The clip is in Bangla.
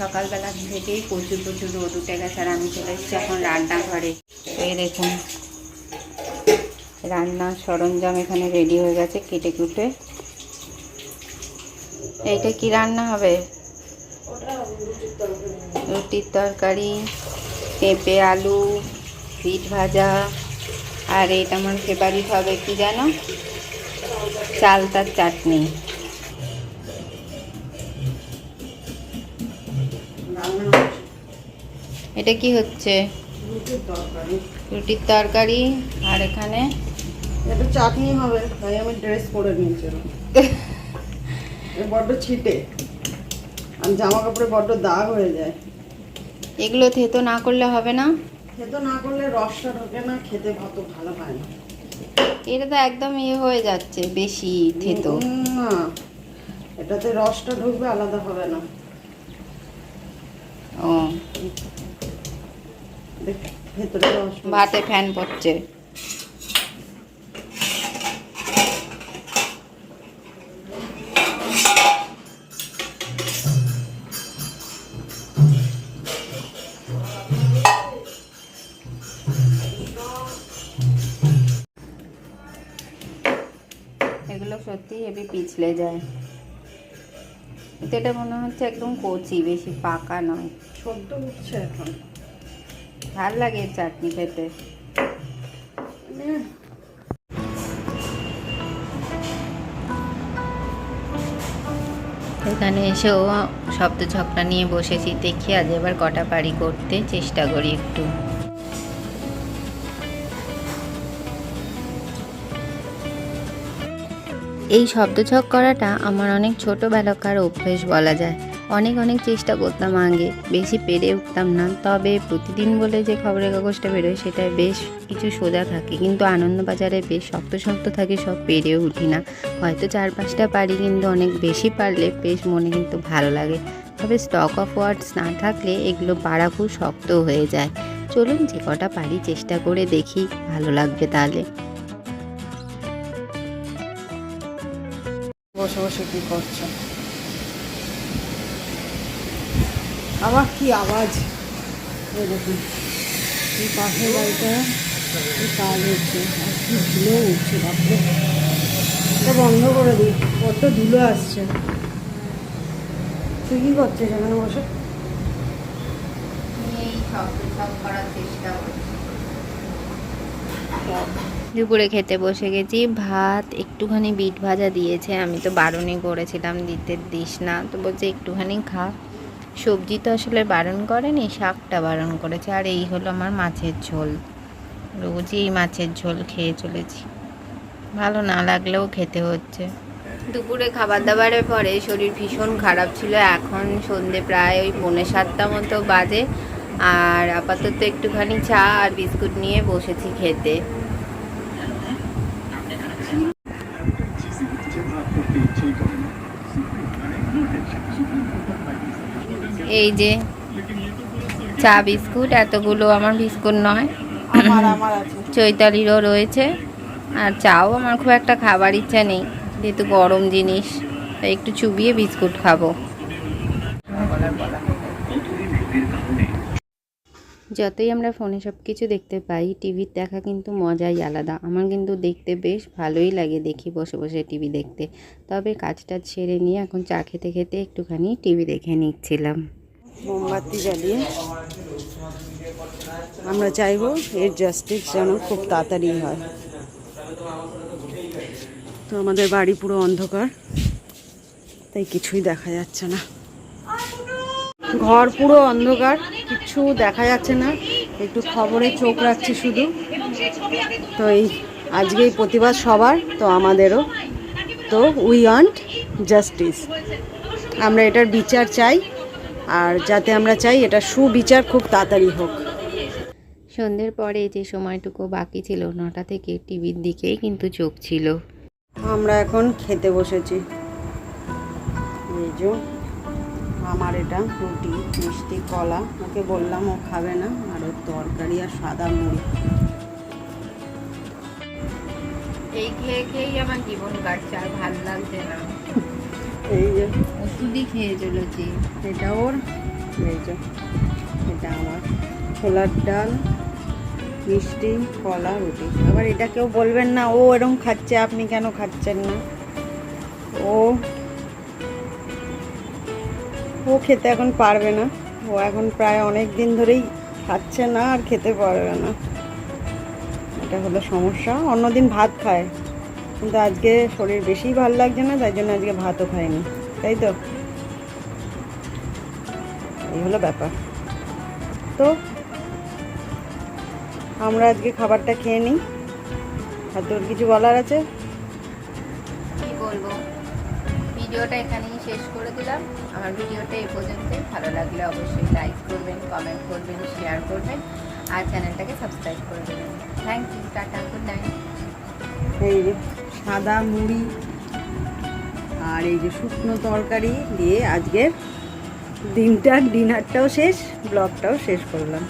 সকালবেলা থেকেই প্রচুর প্রচুর রোদ উঠে গেছে আর আমি চলে এসেছি এখন রান্নাঘরে। তো এই দেখুন রান্নার সরঞ্জাম এখানে রেডি হয়ে গেছে কেটে কুটে। এইটা কি রান্না হবে? রুটির তরকারি, পেঁপে, আলু বিট ভাজা, আর এটা আমার ফেভারিট হবে কি জানো? চালতার চাটনি। এটা কি হচ্ছে? রুটির তরকারি। আর এখানে? এটা চাটনি হবে তাই আমি ড্রেস পরে নিয়েছিলাম। বড্ড ছিটে। আর জামা কাপড়ে বড্ড দাগ হয়ে যায়। এগুলো থেতো না করলে হবে না? না করলে রসটা ঢোকে না খেতে ভাত ভালো হয় না। এটা তো একদম ইয়ে হয়ে যাচ্ছে বেশি থেতো। না এটাতে রসটা ঢুকবে আলাদা হবে না। ও দেখ ভেতরে রস ঢুকবে। ভাতে ফ্যান পড়ছে। এগুলো সত্যি হেবি পিছলে যায়। এটা মনে হচ্ছে একদম কচি, বেশি পাকা নয়। সদ্য উঠছে এখন। ভালো লাগে চাটনি খেতে। এখানে এসেও শব্দ ঝগড়া নিয়ে বসেছি, দেখি আজ এবার কটা পারি করতে, চেষ্টা করি একটু। এই শব্দছক করাটা আমার অনেক ছোটোবেলাকার অভ্যেস বলা যায়। অনেক অনেক চেষ্টা করতাম আগে, বেশি পেরে উঠতাম না। তবে প্রতিদিন বলে যে খবরের কাগজটা বেরোয় সেটায় বেশ কিছু সোজা থাকে। কিন্তু আনন্দবাজারে বেশ শক্ত শক্ত থাকে, সব পেরেও উঠি না। হয়তো চার পাঁচটা পারি, কিন্তু অনেক বেশি পারলে বেশ মনে কিন্তু ভালো লাগে। তবে স্টক অফ ওয়ার্ডস না থাকলে এগুলো পারা খুব শক্ত হয়ে যায়। চলুন যে কটা পারি চেষ্টা করে দেখি, ভালো লাগবে তাহলে। বসে বসে কি করছ? আবার কি আওয়াজ? এই দেখুন এই পাশের বাড়িটা কাজ হচ্ছে আর কি ধুলো উঠছে বাপরে। এটা বন্ধ করে দিই কত ধুলো আসছে। তুই কি করছিস এখানে বসে? দুপুরে খেতে বসে গেছি ভাত একটুখানি বিট ভাজা দিয়েছে আমি তো বারণই করেছিলাম দিতে দিস না তো বলছে একটুখানি খা। সবজি তো আসলে বারণ করেনি, শাকটা বারণ করেছে, আর এই হলো আমার মাছের ঝোল। রোজই এই মাছের ঝোল খেয়ে চলেছি। ভালো না লাগলেও খেতে হচ্ছে। দুপুরে খাবার দাবারের পরে শরীর ভীষণ খারাপ ছিল, এখন সন্ধে প্রায় ওই পৌনে সাতটা মতো বাজে। আর আপাতত একটুখানি চা আর বিস্কুট নিয়ে বসেছি খেতে। এই যে চা বিস্কুট এতগুলো আমার বিস্কুট নয়। চৈতালিরও রয়েছে। আর চাও আমার খুব একটা খাবার ইচ্ছা নেই যেহেতু গরম জিনিস তাই একটু চুবিয়ে বিস্কুট খাব। যতই আমরা ফোনে সব কিছু দেখতে পাই টিভির দেখা কিন্তু মজাই আলাদা। আমার কিন্তু দেখতে বেশ ভালোই লাগে দেখি বসে বসে টিভি দেখতে। তবে কাজটা ছেড়ে নিয়ে এখন চা খেতে খেতে একটুখানি টিভি দেখে নিচ্ছিলাম। মোমবাতি জ্বালিয়ে আমরা চাইব এর জাস্টিস যেন খুব তাড়াতাড়ি হয়। তো আমাদের বাড়ি পুরো অন্ধকার, তাই কিছুই দেখা যাচ্ছে না। ঘর পুরো অন্ধকার, কিছু দেখা যাচ্ছে না, একটু খবরে চোখ রাখছি শুধু। তো এই আজকে এই প্রতিবাদ সবার, তো আমাদেরও। তো উই ওয়ান্ট জাস্টিস আমরা এটার বিচার চাই। আর যাতে আমরা চাই এটা সুবিচার খুব তাড়াতাড়ি হোক। সন্ধ্যের পরে যে সময়টুকু বাকি ছিল নটা থেকে টিভির দিকেই কিন্তু চোখ ছিল। আমরা এখন খেতে বসেছি। এই আমার এটা রুটি মিষ্টি কলা। ওকে বললাম ও খাবে না আর ওর তরকারি আর সাদা মুড়ি। এই খেয়ে খেয়েই আমার জীবন কাটছে আর ভালো লাগছে না। এই যে শুধু খেয়ে চলেছি। এটা ওর এটা আমার। ছোলার ডাল, মিষ্টি, কলা, রুটি। আবার এটা কেউ বলবেন না, ও এরকম খাচ্ছে, আপনি কেন খাচ্ছেন না? ও ও খেতে এখন পারবে না। ও এখন প্রায় অনেক দিন ধরেই খাচ্ছে না আর খেতে পারবে না। এটা হলো সমস্যা। অন্যদিন ভাত খায়। কিন্তু আজকে শরীর বেশি ভালো লাগছে না, তাই জন্য আজকে ভাতও খায়নি তাই তো? এই হলো ব্যাপার। তো আমরা আজকে খাবারটা খেয়ে নিই। আর তোর কিছু বলার আছে? কি বলব? ভিডিওটা এখানেই শেষ করে দিলাম। আমার ভিডিওটা এই পর্যন্ত ভালো লাগলে অবশ্যই লাইক করবেন কমেন্ট করবেন শেয়ার করবেন। আর চ্যানেলটাকে সাবস্ক্রাইব করে দেবেন। Thank you tata good night এই সাদা মুড়ি আর এই যে শুকনো তরকারি দিয়ে আজকের দিনটার ডিনারটাও শেষ ব্লগটাও শেষ করলাম।